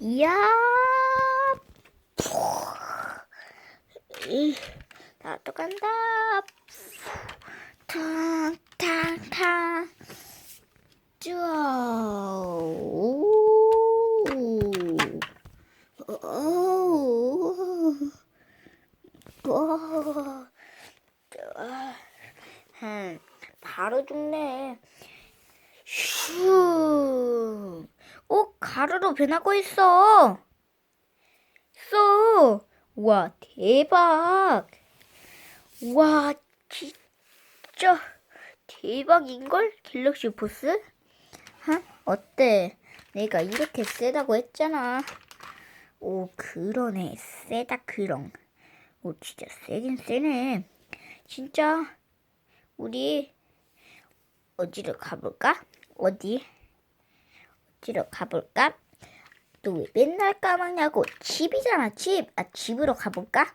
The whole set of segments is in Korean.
이야. 이, 나도 간다. 탕탕탕. 바로 죽네. 슈. 오, 가루로 변하고 있어. 있어. 와, 대박. 와, 진짜 대박인걸? 갤럭시 보스? 하? 어때? 내가 이렇게 세다고 했잖아. 오, 그러네. 세다, 그렁. 오, 진짜 세긴 세네. 진짜, 우리, 어디로 가볼까? 어디? 어디로 가볼까? 너왜 맨날 까먹냐고 집이잖아 집. 아 집으로 가볼까?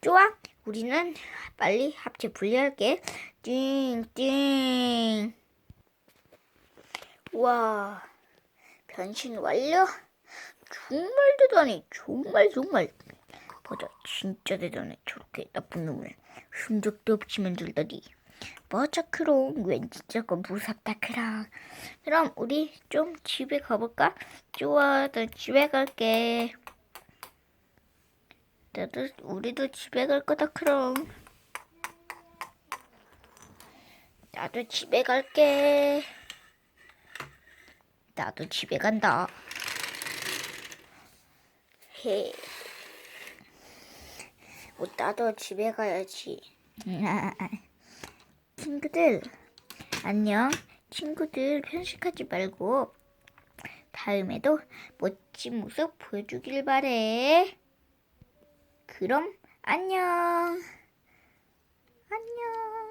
좋아. 우리는 빨리 합체 분리할게. 띵띵. 와 변신 완료. 정말 대단해. 정말 정말. 맞아 진짜 대단해. 저렇게 나쁜 놈을 흔적도 없이 만들다니. 맞아 크롱 왠지 조금 무섭다 크롱. 그럼 우리 좀 집에 가볼까? 좋아 나 집에 갈게. 나도 우리도 집에 갈 거다 크롱. 나도 집에 갈게. 나도 집에 간다. 헤. 뭐, 나도 집에 가야지 친구들 안녕. 친구들 편식하지 말고 다음에도 멋진 모습 보여주길 바래. 그럼 안녕. 안녕.